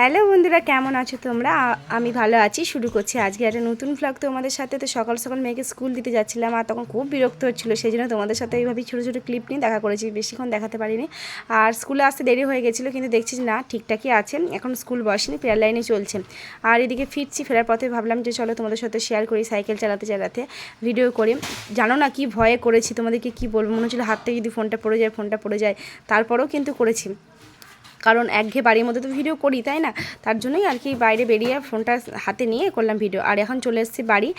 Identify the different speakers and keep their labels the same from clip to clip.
Speaker 1: Hello বন্ধুরা, কেমন আছো তোমরা? আমি ভালো আছি। শুরু করছি আজকে একটা নতুন ভ্লগ তোমাদের সাথে। তো সকাল সকাল মেয়েকে স্কুল দিতে যাচ্ছিলাম আর তখন খুব বিরক্ত হচ্ছিল সেই জন্য তোমাদের সাথে এইভাবেই ছোটো ছোটো ক্লিপ নিয়ে দেখা করেছি। বেশিক্ষণ দেখাতে পারিনি। আর স্কুলে আসতে দেরি হয়ে গেছিল, কিন্তু দেখছি না, ঠিকঠাকই আছে এখন স্কুল বসেনি প্রেয়ার লাইনে চলছে। আর এদিকে ফিরছি, ফেরার পথে ভাবলাম যে চলো তোমাদের সাথে শেয়ার করি সাইকেল চালাতে চালাতে ভিডিও করি। জানো না কি ভয়ে করেছি, তোমাদেরকে কি বলব? মনে হচ্ছিল হাত থেকে যদি ফোনটা পড়ে যায় ফোনটা পড়ে যায়। তারপরেও কিন্তু করেছি। কারণ একঘেয়ে বাড়ির মধ্যে তো ভিডিও করি, তাই না? তার জন্যই আর কি বাইরে বেরিয়ে ফোনটা হাতে নিয়ে করলাম ভিডিও আর এখন চলে এসেছি বাড়ি।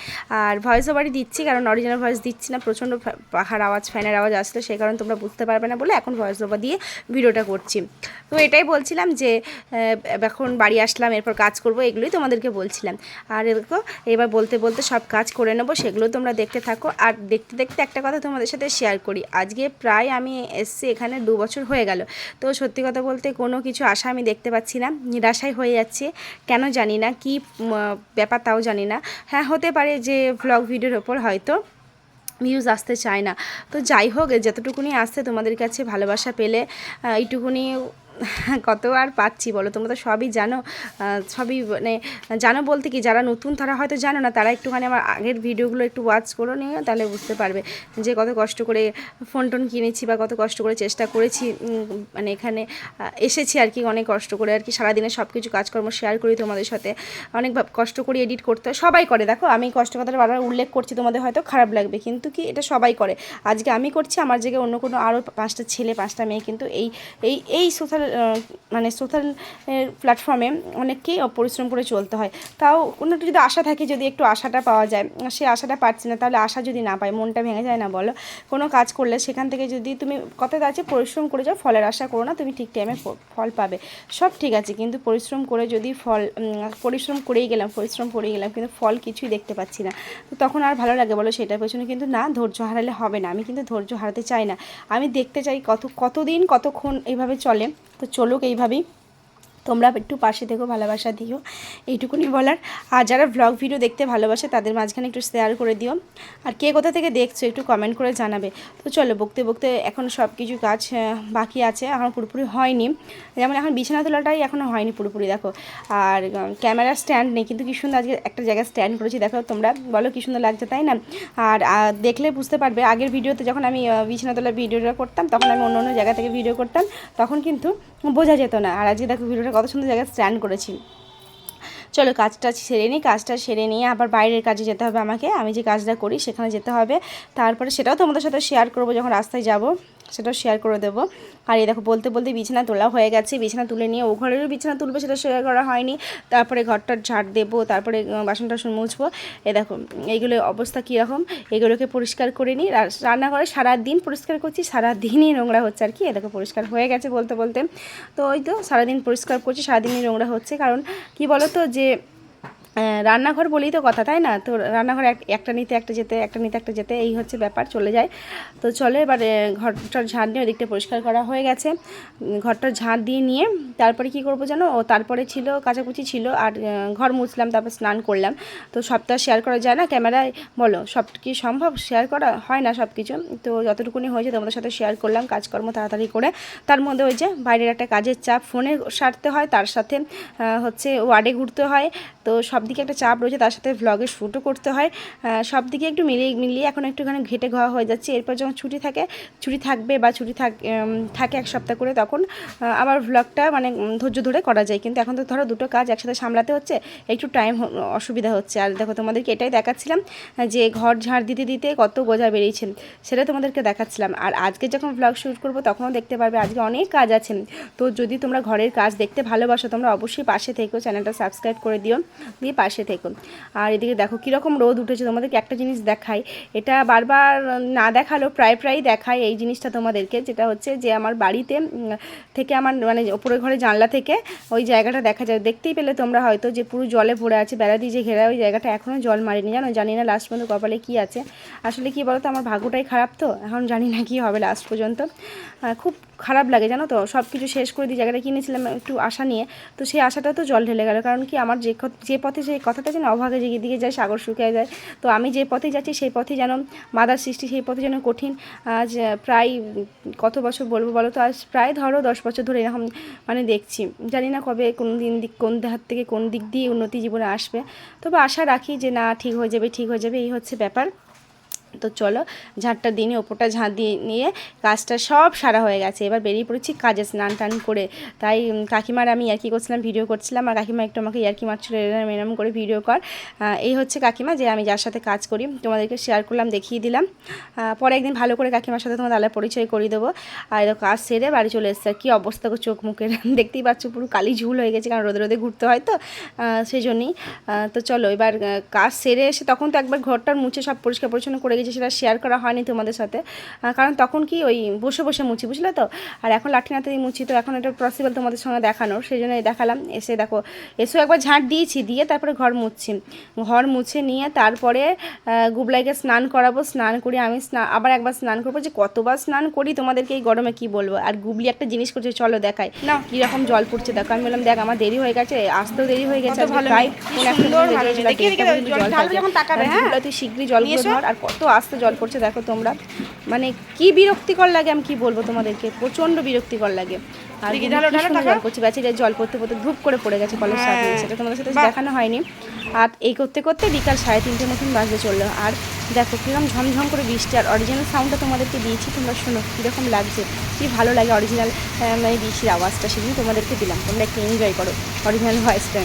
Speaker 1: আর ভয়েসও বাড়ি দিচ্ছি, কারণ অরিজিনাল ভয়েস দিচ্ছি না, প্রচণ্ড পাহাড় আওয়াজ ফ্যানের আওয়াজ আসলে, সেই কারণে তোমরা বুঝতে পারবে না বলে এখন ভয়েস ওভার দিয়ে ভিডিওটা করছি। তো এটাই বলছিলাম যে এখন বাড়ি আসলাম, এরপর কাজ করব, এগুলোই তোমাদেরকে বলছিলাম। আর দেখো, এবার বলতে বলতে সব কাজ করে নেব, সেগুলো তোমরা দেখতে থাকো। আর দেখতে দেখতে একটা কথা তোমাদের সাথে শেয়ার করি। আজকে প্রায় আমি এসছি, এখানে দু বছর হয়ে গেল। তো সত্যি কথা বলতে কোনো কিছু আশা আমি দেখতে পাচ্ছি না নিরাশাই হয়ে যাচ্ছে। কেন জানি না, কি ব্যাপার তাও জানি না। হ্যাঁ হতে পারে যে ভ্লগ ভিডিওর ওপর হয়তো ভিউজ আসতে চায় না। তো যাই হোক, যতটুকুনি আসছে তোমাদের কাছে ভালোবাসা পেলে এইটুকুনি কত আর পাচ্ছি, বলো, তোমরা তো সবই জানো সবই মানে জানো বলতে কি, যারা নতুন তারা হয়তো জানো না, তারা একটুখানি আমার আগের ভিডিওগুলো একটু ওয়াচ করো নিয়ে তাহলে বুঝতে পারবে যে কত কষ্ট করে ফোন টোন কিনেছি বা কত কষ্ট করে চেষ্টা করেছি মানে এখানে এসেছি আর কি, অনেক কষ্ট করে আর কি, সারাদিনে সব কিছু কাজকর্ম শেয়ার করি তোমাদের সাথে, অনেক কষ্ট করে এডিট করতে সবাই করে, দেখো, আমি কষ্ট কথাটা বারবার উল্লেখ করছি, তোমাদের হয়তো খারাপ লাগবে, কিন্তু কি, এটা সবাই করে, আজকে আমি করছি, আমার জায়গায় অন্য কোনো আরও পাঁচটা ছেলে, পাঁচটা মেয়ে, কিন্তু এই এই এই সোশ্যাল মানে সোশ্যাল প্ল্যাটফর্মে অনেককেই পরিশ্রম করে চলতে হয়। তাও কোনো যদি আশা থাকে যদি একটু আশাটা পাওয়া যায়, সে আশাটা পাচ্ছি না, তাহলে আশা যদি না পাই মনটা ভেঙে যায় না বলো। কোনো কাজ করলে সেখান থেকে যদি তুমি কথাটা আছে পরিশ্রম করে যাও, ফলের আশা করো না, তুমি ঠিক টাইমে ফল পাবে। সব ঠিক আছে, কিন্তু পরিশ্রম করে যদি ফল পরিশ্রম করেই গেলাম, পরিশ্রম করেই গেলাম, কিন্তু ফল কিছুই দেখতে পাচ্ছি না। তো তখন আর ভালো লাগে বলো সেটার পেছনে, কিন্তু না, ধৈর্য হারালে হবে না। আমি কিন্তু ধৈর্য হারাতে চাই না। আমি দেখতে চাই কত, কতদিন কতক্ষণ এইভাবে চলে তো চলুক এইভাবেই। তোমরা একটু পাশে থেকো, ভালোবাসা দিও। এইটুকুনি বলার। আর যারা ভ্লগ ভিডিও দেখতে ভালোবাসে, তাদের মাঝখানে একটু শেয়ার করে দিও। আর কে কোথা থেকে দেখছ, একটু কমেন্ট করে জানাবে। তো চলো, বকতে বকতে এখন সব কিছু কাজ বাকি আছে। এখন পুরোপুরি হয়নি। যেমন এখন বিছানা তোলাটাই এখনও হয়নি পুরোপুরি, দেখো। আর ক্যামেরা স্ট্যান্ড নেই, কিন্তু কি সুন্দর আজকে একটা জায়গায় স্ট্যান্ড করেছি, দেখো তোমরা। বলো, কি সুন্দর লাগছে, তাই না? আর দেখলে বুঝতে পারবে, আগের ভিডিওতে যখন আমি বিছানা তোলার ভিডিওটা করতাম, তখন আমি অন্য অন্য জায়গা থেকে ভিডিও করতাম, তখন কিন্তু বোঝা যেত না। আর আজকে দেখো ভিডিওটা কত সুন্দর জায়গায় স্ট্যান্ড করেছি। চলো কাজটা সেরে নিই, কাজটা সেরে নিয়ে আবার বাইরের কাজে যেতে হবে আমাকে। আমি যে কাজটা করি সেখানে যেতে হবে। তারপরে সেটাও তোমাদের সাথে শেয়ার করব যখন রাস্তায় যাব। সেটাও শেয়ার করে দেবো। আর এই দেখো, বলতে বলতে বিছানা তোলা হয়ে গেছে। বিছানা তুলে নিয়ে ও ঘরেরও বিছানা তুলবে সেটা শেয়ার করা হয়নি। তারপরে ঘরটার ঝাড় দেবো, তারপরে বাসন টাসন মুছবো। এ দেখো, এইগুলো অবস্থা কীরকম? এগুলোকে পরিষ্কার করে নিই। রান্নাঘরে সারাদিন পরিষ্কার করছি, সারাদিনই নোংরা হচ্ছে আর কি। এ দেখো, পরিষ্কার হয়ে গেছে বলতে বলতে। তো ওই তো সারাদিন পরিষ্কার করছি, সারাদিনই নোংরা হচ্ছে। কারণ কি বলো তো যে রান্নাঘর বলেই তো কথা, তাই না? তো রান্নাঘর এক- একটা নিতে, একটা যেতে, একটা নিতে, একটা যেতে, এই হচ্ছে ব্যাপার, চলে যায়। তো চলো এবার ঘরটার ঝাঁট নিয়ে ওদিকটা পরিষ্কার করা হয়ে গেছে। ঘরটার ঝাঁট দিয়ে নিয়ে তারপরে কি করব জানো? ও তারপরে ছিল, কাচাকুচি ছিল আর ঘর মুছলাম, তারপর স্নান করলাম। তো সবটা শেয়ার করা যায় না ক্যামেরায়? বলো, সব কি সম্ভব? শেয়ার করা হয় না সব কিছু তো যতটুকুনি হয়েছে তোমাদের সাথে শেয়ার করলাম, কাজকর্ম তাড়াতাড়ি করে। তার মধ্যে ওই যে বাইরের একটা কাজের চাপ, ফোনে সারতে হয়, তার সাথে হচ্ছে ওয়ার্ডে ঘুরতে হয়। তো সব দিকে একটা চাপ রয়েছে, তার সাথে ভ্লগের শ্যুটও করতে হয়। সব দিকে একটু মিলিয়ে মিলিয়ে এখন একটুখানি ঘেটে ঘোয়া হয়ে যাচ্ছে। এরপর যখন ছুটি থাকে, ছুটি থাকবে বা ছুটি থাক এক সপ্তাহ করে, তখন আবার ভ্লগটা মানে ধৈর্য ধরে করা যায়। কিন্তু এখন তো ধরো দুটো কাজ একসাথে সামলাতে হচ্ছে, একটু টাইম অসুবিধা হচ্ছে। আর দেখো, তোমাদেরকে এটাই দেখাচ্ছিলাম, যে ঘর ঝাড় দিতে দিতে কত গোজা বেরিয়েছে, সেটা তোমাদেরকে দেখাচ্ছিলাম। আর আজকে যখন ভ্লগ শ্যুট করব, তখনও দেখতে পারবে আজকে অনেক কাজ আছে। তো যদি তোমরা ঘরের কাজ দেখতে ভালোবাসো, তোমরা অবশ্যই পাশে থেকো চ্যানেলটা সাবস্ক্রাইব করে দিও। দিয়ে পাশে থেকো। আর এদিকে দেখো কীরকম রোদ উঠেছে, তোমাদেরকে একটা জিনিস দেখাই। এটা বারবার না দেখাল প্রায় প্রায় দেখায় এই জিনিসটা তোমাদেরকে, যেটা হচ্ছে যে আমার বাড়িতে থেকে আমার মানে ওপরের ঘরে জানলা থেকে ওই জায়গাটা দেখা যায়। দেখতেই পেলে তোমরা হয়তো যে পুরো জলে ভরে আছে, বেড়া দিয়ে যে ঘেরা ওই জায়গাটা এখনও জল মারেনি, জানো? জানি না লাস্ট পর্যন্ত কপালে কী আছে। আসলে কি বলো তো আমার ভাগ্যটাই খারাপ তো, এখন জানি না কি হবে লাস্ট পর্যন্ত। খুব খারাপ লাগে, জানো তো? সব কিছু শেষ করে দিয়ে জায়গাটা কিনেছিলাম একটু আশা নিয়ে। তো সেই আশাটা তো জল ঢেলে গেল, কারণ কি আমার যে যে পথে সেই কথাটা যেন অভাগে যে দিকে যায়, সাগর শুকিয়ে যায়, তো আমি যে পথে যাচ্ছি সেই পথে যেন মাদার সৃষ্টি, সেই পথে যেন কঠিন। আজ প্রায় কত বছর বলব বলো তো? আজ প্রায় ধরো দশ বছর ধরে এরকম মানে দেখছি। জানি না কবে, কোন দিন দিক কোন হাত থেকে কোন দিক দিয়ে উন্নতি জীবনে আসবে। তবে আশা রাখি যে না, ঠিক হয়ে যাবে, ঠিক হয়ে যাবে, এই হচ্ছে ব্যাপার। তো চলো, ঝাঁটটা দিনে ওপরটা ঝাঁট দিয়ে নিয়ে কাজটা সব সারা হয়ে গেছে। এবার বেরিয়ে পড়েছি কাজে স্নান টান করে। তাই কাকিমার আমি ইয়ার্কি করছিলাম, ভিডিও করছিলাম। আর কাকিমা একটু আমাকে ইয়ার্কি মারছিল, এরম এরম করে ভিডিও কর। এই হচ্ছে কাকিমা, যে আমি যার সাথে কাজ করি, তোমাদেরকে শেয়ার করলাম, দেখিয়ে দিলাম। পরে একদিন ভালো করে কাকিমার সাথে তোমার আলাপ পরিচয় করিয়ে দেবো। আর কাজ সেরে বাড়ি চলে এসছে। আর কি অবস্থা চোখ মুখের? দেখতেই পাচ্ছ, পুরো কালি ঝুল হয়ে গেছে, কারণ রোদে রোদে ঘুরতে হয় তো। সেই জন্যই তো চলো, এবার কাজ সেরে এসে তখন তো একবার ঘরটার মুছে সব পরিষ্কার পরিচ্ছন্ন করে গেছে সেটা শেয়ার করা হয়নি তোমাদের সাথে। কারণ তখন কি ওই বসে বসে মুছি বুঝলে তো? আর এখন লাঠি নাতে মুছি তো এখন এটা পসিবল তোমাদের সঙ্গে দেখানোর। সেই জন্য দেখালাম। এসে দেখো এসেও একবার ঝাঁট দিয়েছি দিয়ে তারপরে ঘর মুছছি ঘর মুছে নিয়ে তারপরে গুবলাইকে স্নান করাবো। স্নান করে আমি স্নান আবার একবার স্নান করব যে কতবার স্নান করি তোমাদেরকে এই গরমে কি বলব? আর গুবলি একটা জিনিস করছে চলো দেখাই। না কীরকম জল পড়ছে দেখো। আমি বললাম দেখ আমার দেরি হয়ে গেছে আসতেও দেরি হয়ে গেছে।
Speaker 2: ভালো
Speaker 1: জল
Speaker 2: জল হ্যাঁ?
Speaker 1: তুই শীঘ্রই জলগুলো
Speaker 2: নিয়ে
Speaker 1: ধর আর কত আস্তে জল পড়ছে দেখো তোমরা। মানে কি বিরক্তিকর লাগে আমি কি বলব তোমাদেরকে? প্রচণ্ড বিরক্তিকর লাগে। আর। জল করছে জল পড়তে পড়তে ধূপ করে পড়ে গেছে কলের
Speaker 2: হ্যাঁ।
Speaker 1: সেটা তোমাদের সাথে দেখানো হয়নি। আর এই করতে করতে বিকাল সাড়ে তিনটে মতন বাজতে চলল। আর দেখো কীরকম ঝমঝম করে বৃষ্টি। আর অরিজিনাল সাউন্ডটা তোমাদেরকে দিয়েছি তোমরা শোনো কীরকম লাগছে। কি ভালো লাগে অরিজিনাল মানে বৃষ্টির আওয়াজটা সেদিন তোমাদেরকে দিলাম। তোমরা একটু এনজয় করো অরিজিনাল ভয়েসটা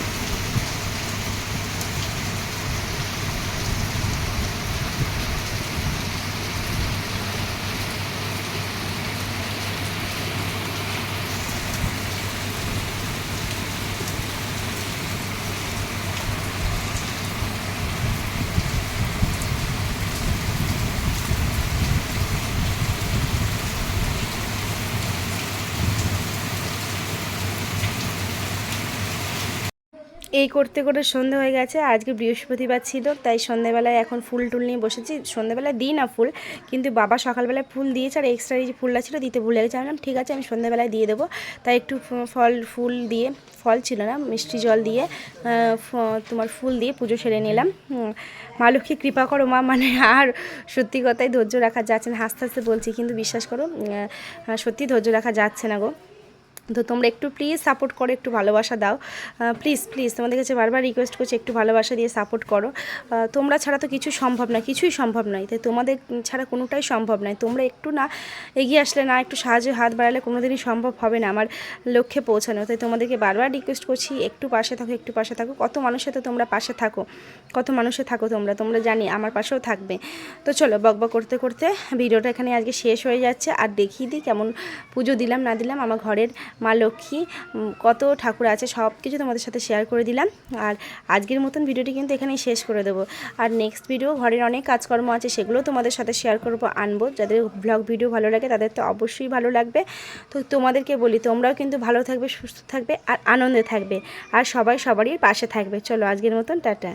Speaker 1: এই করতে করে সন্ধে হয়ে গেছে, আজকে বৃহস্পতিবার ছিল, তাই সন্ধেবেলায় এখন ফুল টুল নিয়ে বসেছি। সন্ধেবেলায় দিই না ফুল, কিন্তু বাবা সকালবেলায় ফুল দিয়েছে, আর এক্সট্রা যে ফুলটা ছিল দিতে ভুলে গেছে। আমি ঠিক আছে, আমি সন্ধেবেলায় দিয়ে দেবো। তাই একটু ফল, ফুল দিয়ে, ফল ছিল না, মিষ্টি জল দিয়ে তোমার ফুল দিয়ে পুজো সেরে নিলাম। মা লক্ষ্মী, কৃপা করো মা মানে আর সত্যি কথাই ধৈর্য রাখা যাচ্ছে না, হাসতে হাসতে বলছি, কিন্তু বিশ্বাস করো সত্যি ধৈর্য রাখা যাচ্ছে না গো। তো তোমরা একটু প্লিজ সাপোর্ট করো, একটু ভালোবাসা দাও। প্লিজ প্লিজ তোমাদের কাছে বারবার রিকোয়েস্ট করছি, একটু ভালোবাসা দিয়ে সাপোর্ট করো। তোমরা ছাড়া তো কিছু সম্ভব নয়, কিছুই সম্ভব নয়। তাই তোমাদের ছাড়া কোনোটাই সম্ভব নয়। তোমরা একটু না এগিয়ে আসলে না, একটু সাহায্যে হাত বাড়ালে কোনোদিনই সম্ভব হবে না আমার লক্ষ্যে পৌঁছানো। তাই তোমাদেরকে বারবার রিকোয়েস্ট করছি, একটু পাশে থাকো, একটু পাশে থাকো। কত মানুষের তো তোমরা পাশে থাকো, কত মানুষে থাকো তোমরা তোমরা জানি আমার পাশেও থাকবে। তো চলো বক বক করতে করতে ভিডিওটা এখানে আজকে শেষ হয়ে যাচ্ছে। আর দেখিয়ে দিই কেমন পুজো দিলাম, না দিলাম, আমার ঘরের মা লক্ষ্মী কত ঠাকুর আছে সব কিছু তোমাদের সাথে শেয়ার করে দিলাম। আর আজকের মতন ভিডিওটি কিন্তু এখানেই শেষ করে দেবো। আর নেক্সট ভিডিও ঘরের অনেক কাজকর্ম আছে সেগুলো তোমাদের সাথে শেয়ার করব, আনব। যাদের ব্লগ ভিডিও ভালো লাগে, তাদের তো অবশ্যই ভালো লাগবে। তো তোমাদেরকে বলি, তোমরাও কিন্তু ভালো থাকবে, সুস্থ থাকবে, আর আনন্দে থাকবে। আর সবাই সবারই পাশে থাকবে। চলো আজকের মতন, টাটা।